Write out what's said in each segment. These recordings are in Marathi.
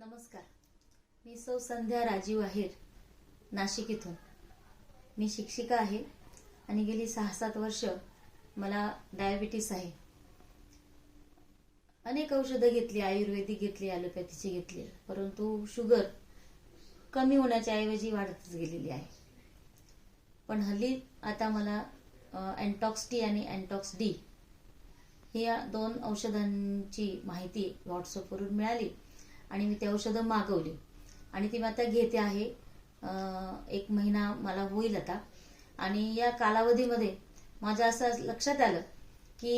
नमस्कार. मी सौ संध्या राजीव आहेर नाशिक इथून मी शिक्षिका आहे आणि गेली सहा सात वर्ष मला डायबिटीस आहे. अनेक औषधं घेतली आयुर्वेदिक घेतली ॲलोपॅथीची घेतली परंतु शुगर कमी होण्याच्या ऐवजी वाढतच गेलेली आहे. पण हल्ली आता मला अँटॉक्स टी आणि अँटॉक्स डी ही या दोन औषधांची माहिती व्हॉट्सअपवरून मिळाली. आणि मी ती औषधं मागवली. आणि ती मी आता घेते आहे एक महिना मला होईल आता. आणि या कालावधीमध्ये माझ्या असं लक्षात आलं की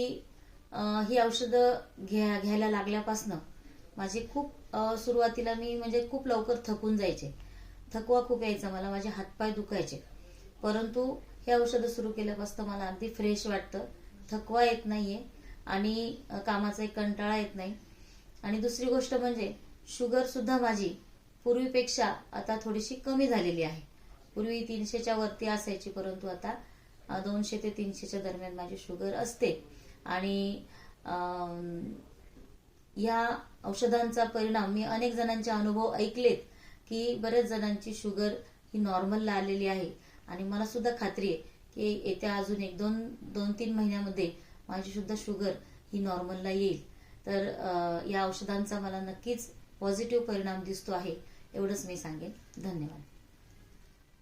ही औषधं घ्या घ्यायला लागल्यापासनं माझी खूप सुरुवातीला मी म्हणजे खूप लवकर थकून जायचे. थकवा खूप यायचा मला माझे हातपाय दुखायचे. परंतु हे औषधं सुरू केल्यापासून मला अगदी फ्रेश वाटतं. थकवा येत नाहीये आणि कामाचा एक कंटाळा येत नाही. आणि दुसरी गोष्ट म्हणजे शुगर सुद्धा माझी पूर्वीपेक्षा आता थोडीशी कमी झालेली आहे. पूर्वी तीनशेच्या वरती असायची परंतु आता दोनशे ते तीनशेच्या दरम्यान माझी शुगर असते. आणि या औषधांचा परिणाम मी अनेक जणांचे अनुभव ऐकलेत की बऱ्याच जणांची शुगर ही नॉर्मलला आलेली आहे. आणि मला सुद्धा खात्री आहे की येत्या अजून एक दोन दोन तीन महिन्यामध्ये माझी सुद्धा शुगर ही नॉर्मलला येईल. तर या औषधांचा मला नक्कीच पॉझिटिव्ह परिणाम दिसतो आहे एवढंच मी सांगेन. धन्यवाद.